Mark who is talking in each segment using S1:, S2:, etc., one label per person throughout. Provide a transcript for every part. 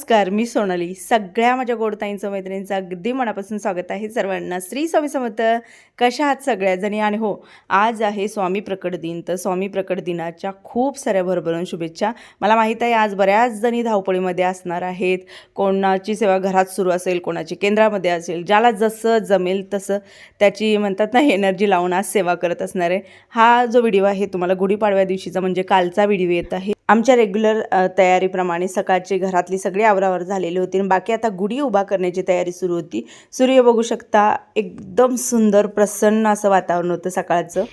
S1: नमस्कार मी सोनाली. सगळ्या माझ्या गोडताईंचं मैत्रिणींचं अगदी मनापासून स्वागत आहे सर्वांना. श्री स्वामी समर्थ. कशा आहात सगळ्याजणी? आणि हो आज आहे स्वामी प्रकट दिन. तर स्वामी प्रकट दिनाच्या खूप साऱ्या भरभरून शुभेच्छा. मला माहीत आहे आज बऱ्याच जणी धावपळीमध्ये असणार आहेत. कोणाची सेवा घरात सुरू असेल कोणाची केंद्रामध्ये असेल ज्याला जसं जमेल तसं त्याची म्हणतात ना एनर्जी लावून आज सेवा करत असणार आहे. हा जो व्हिडिओ आहे तुम्हाला गुढीपाडव्या दिवशीचा म्हणजे कालचा व्हिडिओ येत आहे. आमच्या रेग्युलर तयारीप्रमाणे सकाळची घरातली सगळी आवरावर झालेली होती आणि बाकी आता गुढी उभा करण्याची तयारी सुरू होती. सूर्य बघू शकता एकदम सुंदर प्रसन्न असं वातावरण होतं सकाळचं.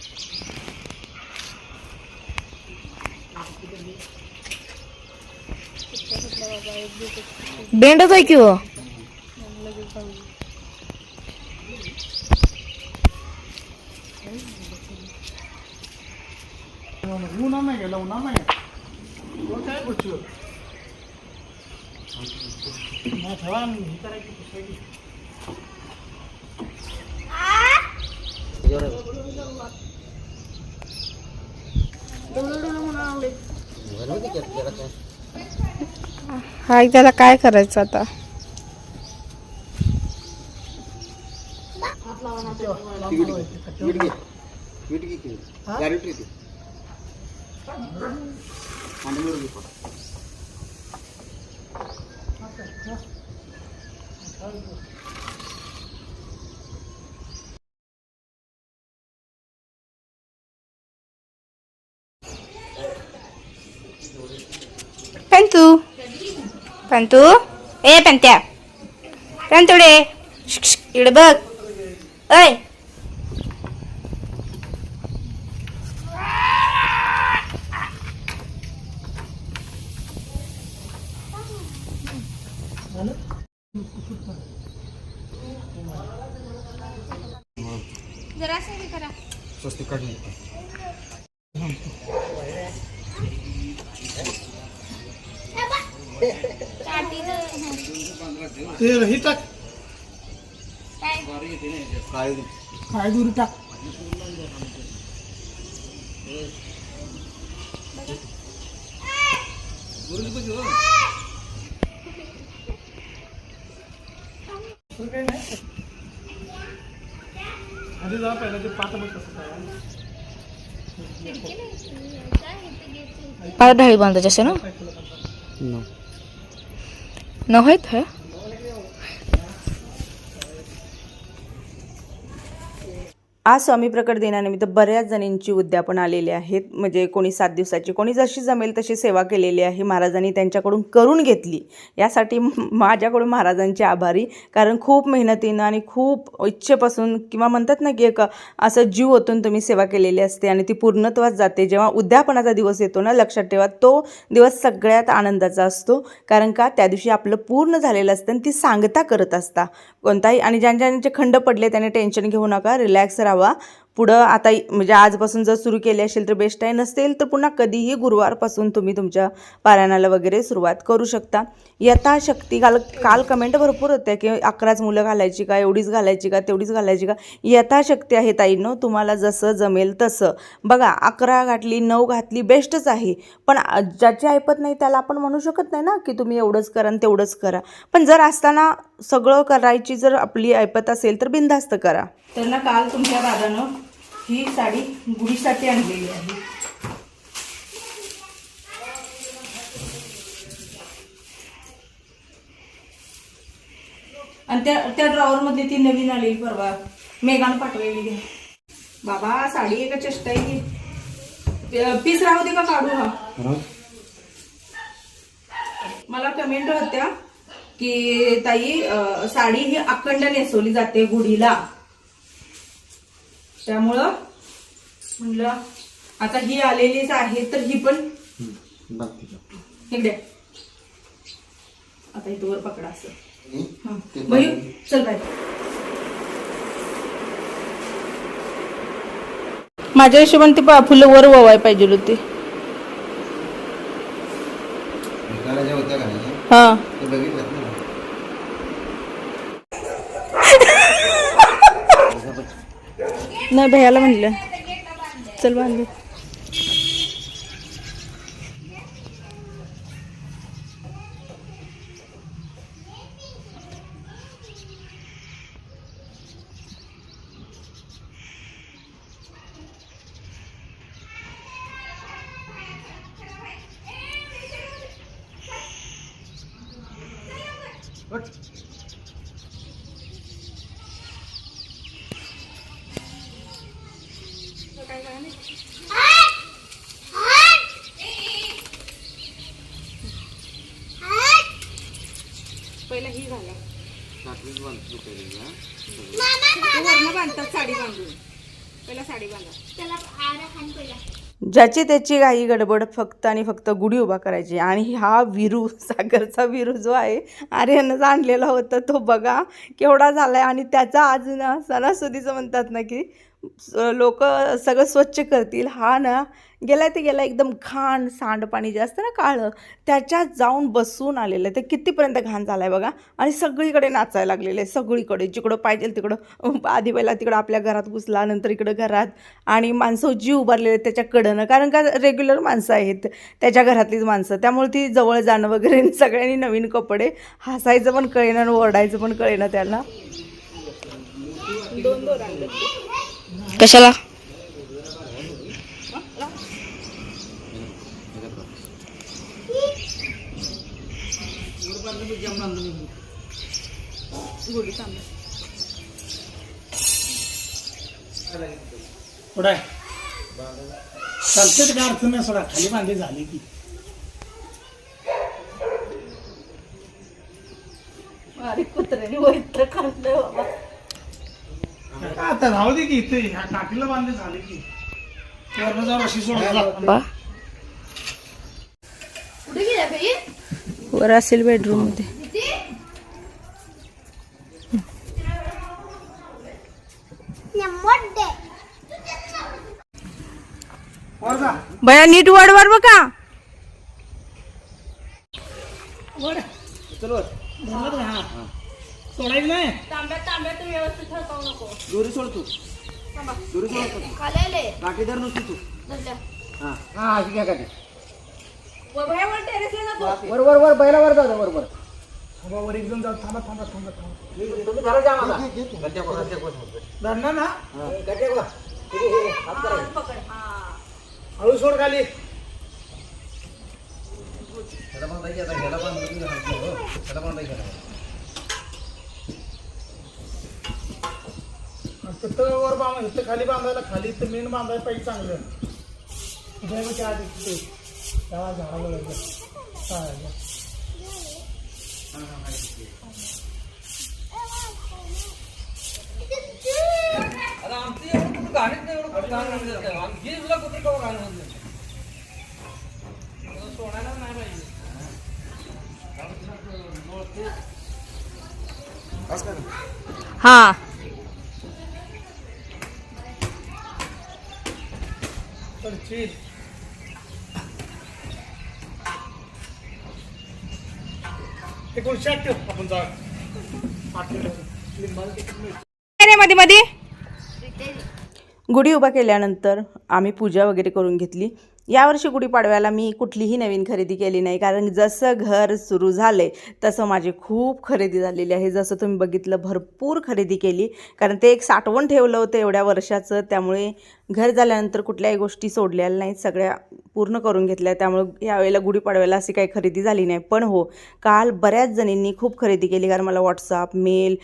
S2: बेंडच आहे की हा हाय त्याला काय करायचं आता? Pentu. Pentu. Eh, pentia. Pentu deh. Ilebek. Oi. Mana? इकडे बघ ऐ
S3: स्वस्तिक काढून
S4: हे. टाक.
S3: काय?
S4: काय? दुरी टाक. आधी जा पहिला ते पाठ बघ कसं काय
S2: पाय ढाळी बांधायची असे ना न होत है
S1: आज स्वामी प्रकट दिनानिमित्त बऱ्याच जणींची उद्यापन आलेली आहेत. म्हणजे कोणी सात दिवसाची कोणी जशी जमेल तशी सेवा केलेली आहे. महाराजांनी त्यांच्याकडून करून घेतली. यासाठी माझ्याकडून महाराजांचे आभारी. कारण खूप मेहनतीनं आणि खूप इच्छेपासून किंवा म्हणतात ना की एक असं जीव ओतून तुम्ही सेवा केलेली असते आणि ती पूर्णत्वात जाते. जेव्हा उद्यापनाचा दिवस येतो ना लक्षात ठेवा तो दिवस सगळ्यात आनंदाचा असतो. कारण का? त्या दिवशी आपलं पूर्ण झालेलं असतं आणि ती सांगता करत असता. कोणताही आणि ज्यांच्या ज्यांचे खंड पडले त्याने टेन्शन घेऊ नका रिलॅक्स যাওয়া पुढं आता म्हणजे आजपासून जर सुरू केली असेल तर बेस्ट आहे. नसेल तर पुन्हा कधीही गुरुवारपासून तुम्ही तुमच्या पारायणाला वगैरे सुरुवात करू शकता. यथाशक्ती काल काल कमेंट भरपूर होत्या की अकराच मुलं घालायची का एवढीच घालायची का तेवढीच घालायची का? यथाशक्ती आहे ताईनो तुम्हाला जसं जमेल तसं. बघा अकरा घातली नऊ घातली बेस्टच आहे. पण ज्याची ऐपत नाही त्याला आपण म्हणू शकत नाही ना की तुम्ही एवढंच करा आणि तेवढंच करा. पण जर असताना सगळं करायची जर आपली ऐपत असेल तर बिनधास्त करा. तर ना काल तुमच्या दादानं ही साडी गुढीसाठी आणलेली आहे. आणि त्या त्या ड्रॉवरमधली ती नवीन आलेली परवा मेघानं पाठवलेली घ्या बाबा साडी एका चेष्टा आहे पीस राहू दे का काढू हा? मला कमेंट होत्या की ताई साडी ही अखंड नेसवली जाते गुढीला. त्यामुळं म्हणलं आता ही आलेलीच आहे तर ही पण इकडे आता इथं वर पकडा असं. हं. भैयू चल बाय माझ्या हिशोबाने ती फुलं वर ववाय पाहिजे होती. हा
S3: ते बघितलं ना
S1: नाही भैयाला म्हणलं. चल बांधू. पहिला ही झाला.
S3: रात्रीच बांधतो पहिली?
S1: वरण बांधतात साडी बांधून. पहिला साडी बांधा.
S5: त्याला आरा खान पहिला.
S1: ज्याची त्याची घाई गडबड फक्त आणि फक्त गुढी उभा करायची. आणि हा विरू सागरचा विरू जो आहे आर्यनच आणलेला होता तो बघा केवढा झाला आहे आणि त्याचा आज ना सणासुदीचं म्हणतात ना की लोक सगळं स्वच्छ करतील. हा ना गेला ते गेला एकदम घाण सांडपाणी जे असतं ना काळं त्याच्यात जाऊन बसून आलेलं आहे. ते कितीपर्यंत घाण झालं आहे बघा. आणि सगळीकडे नाचायला लागलेलं आहे सगळीकडे जिकडं पाहिजे तिकडं. आधी पहिला तिकडं आपल्या घरात घुसला नंतर इकडं घरात. आणि माणसं जी उभारलेले त्याच्याकडनं. कारण का रेग्युलर माणसं आहेत त्याच्या घरातलीच माणसं. त्यामुळे ती जवळ जाणं वगैरे सगळ्यांनी नवीन कपडे हसायचं पण कळेना आणि ओरडायचं पण कळेना दोन
S2: कशाला?
S4: चालते काय अर्थ नाही सोडा. खाली बांधली झाली की आता राहू दे की इथे. ह्या टाकीला बांधे झाले की. जाऊन अशी
S2: बा.
S5: कुठे
S1: वर असेल बेडरूममध्ये.
S5: मोठे
S4: वर जा.
S1: बया नीट वडवर बघा
S4: धरलं का? सोडायचं नाही
S3: दोरी सोड तू. दोरी सोड तू. काठी धर नुसती तू. हा. हा अशी घ्या काठी वर वर वर बैला वर जाऊ वर वर.
S4: थांबा वर एक जण जाऊ. थांबा थांबा थांबा थांबा.
S3: तुम्ही जा खोला, खोला.
S4: धरणार ना.
S3: हा, खोला. हे हे हात करा.
S4: हळू सोड खाली.
S3: ह्याला ह्याला हो. ह्याला आता.
S4: तिथं वर बांधा इथं खाली बांधायला खाली इथं मेन बांधायला पाहिजे चांगलं. इथे बघ त्या आधी तिथे. त्या झाडाला लागलं चालेल.
S3: बस का?
S2: हा
S4: तर. चीज एकोणीसशे आठ ठेव आपण जाऊ मिळतं.
S2: मध्ये मध्ये
S1: गुढी उभा केल्यानंतर आम्ही पूजा वगैरे करून घेतली. यावर्षी गुढीपाडव्याला मी कुठलीही नवीन खरेदी केली नाही. कारण जसं घर सुरू झाले तसं माझी खूप खरेदी झालेली आहे. जसं तुम्ही बघितलं भरपूर खरेदी केली. कारण ते एक साठवण ठेवलं होतं एवढ्या वर्षाचं. त्यामुळे घर झाल्यानंतर कुठल्याही गोष्टी सोडलेल्या नाहीत. सगळ्या पूर्ण करून घेतल्या. त्यामुळे यावेळेला गुढीपाडव्याला अशी काही खरेदी झाली नाही. पण हो काल बऱ्याच जणींनी खूप खरेदी केली. कारण मला व्हॉट्सअप मेल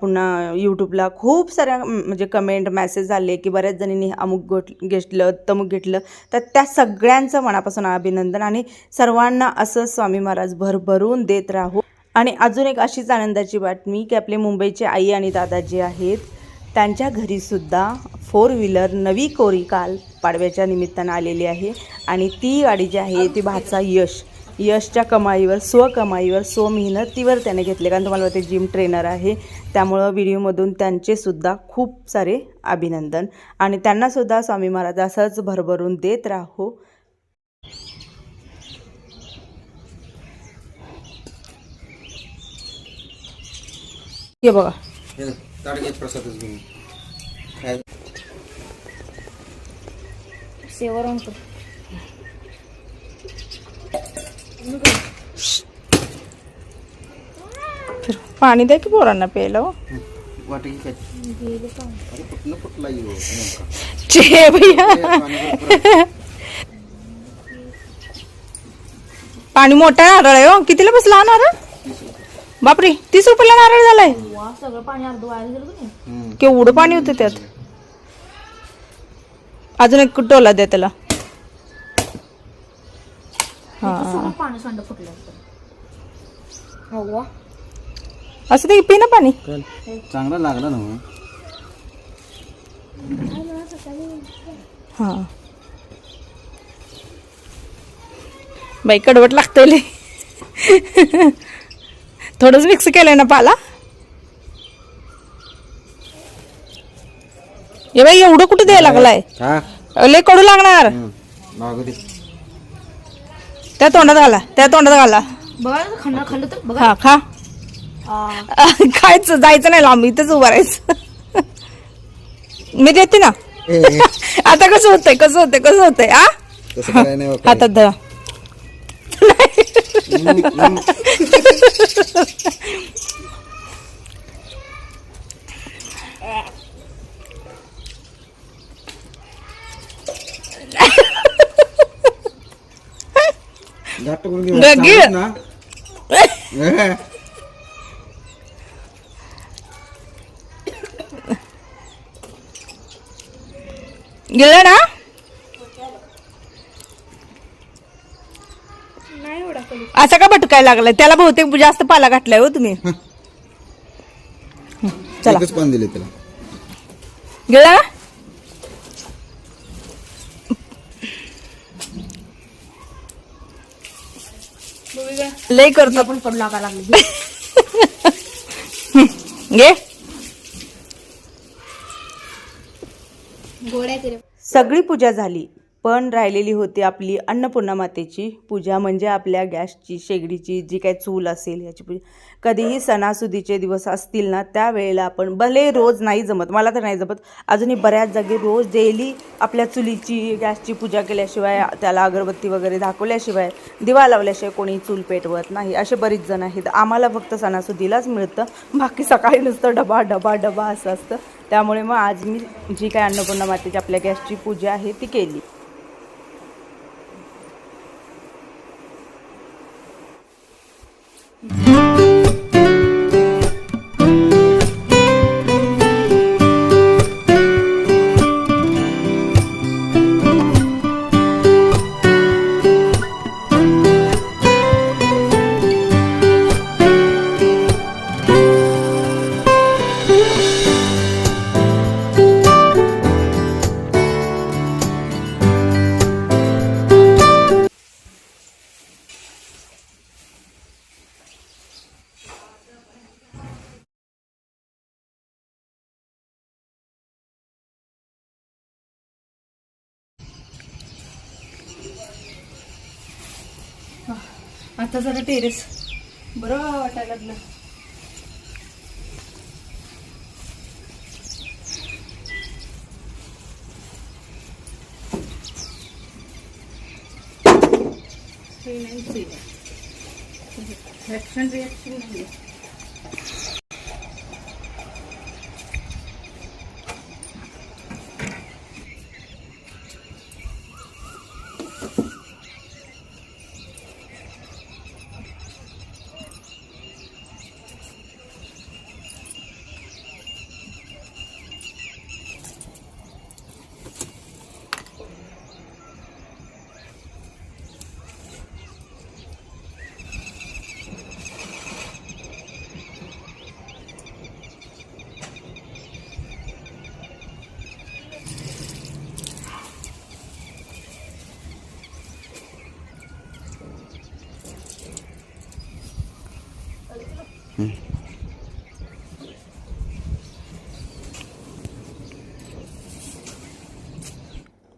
S1: पुन्हा यूट्यूबला खूप साऱ्या म्हणजे कमेंट मेसेज आले की बऱ्याच जणींनी अमुक गोट घेतलं तमुक घेतलं. तर त्या सगळ्यांचं मनापासून अभिनंदन आणि सर्वांना असं स्वामी महाराज भरभरून देत राहू. आणि अजून एक अशीच आनंदाची बातमी की आपले मुंबईचे आई आणि दादा जे आहेत. त्यांच्या घरीसुद्धा फोर व्हीलर नवी कोरी काल पाडव्याच्या निमित्तानं आलेली आहे. आणि ती गाडी जी आहे ती भाचा यश. यशच्या कमाईवर स्वकमाईवर स्वमेहनतीवर त्याने घेतले. कारण तुम्हाला ते जिम ट्रेनर आहे. त्यामुळं व्हिडिओमधून त्यांचेसुद्धा खूप सारे अभिनंदन. आणि त्यांनासुद्धा स्वामी महाराज असंच भरभरून देत राहो. हे बघा.
S3: हे
S2: फिर
S1: पाणी द्या की पोरांना प्यायला हो. चे भैया।
S3: पाणी
S1: मोठा नारळ आहे हो कितीला बसला हा नारळ? बापरे तीस रुपयाला नारळ झालाय.
S2: वा सगळं पाणी अर्ध वाया गेलं की नाही
S1: केवढं पाणी होतं त्यात? अजून एक टोला द्या त्याला.
S2: सगळं पाणी सांड फुटलं हो वा
S1: असं ते पी ना पाणी
S3: चांगला लागला ना
S1: हा. बाई कडवट लागतंय. थोडंच मिक्स केलंय ना पाला? ए बाई एवढं कुठे द्यायला लागलाय?
S3: हा
S1: लय कडू लागणार.
S3: लागू दे.
S1: त्या तोंडात घाला त्या तोंडात घाला.
S2: बघा ना, खाणार खाल्लं तर बघा.
S1: हा खा.
S2: आ,
S1: खायचं जायचं नाही लांब इथंच उभं राहायचं. मी देते ना? आता कसं होतंय कसं होतंय कसं होतंय आ?
S3: तसं करायला नाही बाबा.
S1: हातात धरा.
S3: घट्ट करून घे.
S1: गगी.
S3: चालत ना? ए,
S1: गेलं ना असं का भटकाय लागलाय? त्याला बहुतेक जास्त पाला घातलाय हो तुम्ही. चला
S3: एकच पान दिले त्याला.
S1: गेला ना? लय करतो.
S2: पण कडू लागायला लागले.
S1: घे. सगळी पूजा झाली. पण राहिलेली होती आपली अन्नपूर्णा मातेची पूजा म्हणजे आपल्या गॅसची शेगडीची जी काही चूल असेल याची पूजा. कधीही सणासुदीचे दिवस असतील ना त्यावेळेला आपण भले रोज नाही जमत मला तर नाही जमत अजूनही बऱ्याच जागी रोज डेली आपल्या चुलीची गॅसची पूजा केल्याशिवाय त्याला अगरबत्ती वगैरे दाखवल्याशिवाय दिवा लावल्याशिवाय कोणी चूल पेटवत नाही असे बरीच जण आहेत. आम्हाला फक्त सणासुदीलाच मिळतं बाकी सकाळी नुसतं डबा डबा डबा असं असतं. त्यामुळे मग आज मी जी काय अन्नपूर्णा मातेची आपल्या गॅसची पूजा आहे ती केली. आता जरा टेरेस. बरं वाटायला लागलं. नाही रिॲक्शन रिॲक्शन नाही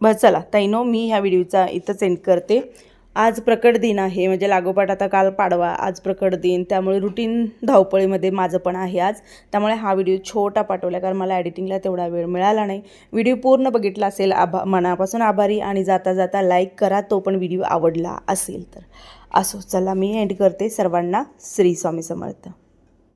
S1: बरं चला ताईनो मी ह्या व्हिडिओचा इथंच एंड करते. आज प्रकट दिन आहे म्हणजे लागोपाठ आता काल पाडवा आज प्रकट दिन त्यामुळे रुटीन धावपळीमध्ये माझं पण आहे आज. त्यामुळे हा व्हिडिओ छोटा पाठवला कारण मला एडिटिंगला तेवढा वेळ मिळाला नाही. व्हिडिओ पूर्ण बघितला असेल आभा मनापासून आभारी आणि जाता जाता लाईक करा तो पण व्हिडिओ आवडला असेल तर. असो चला मी एंड करते. सर्वांना श्री स्वामी समर्थ.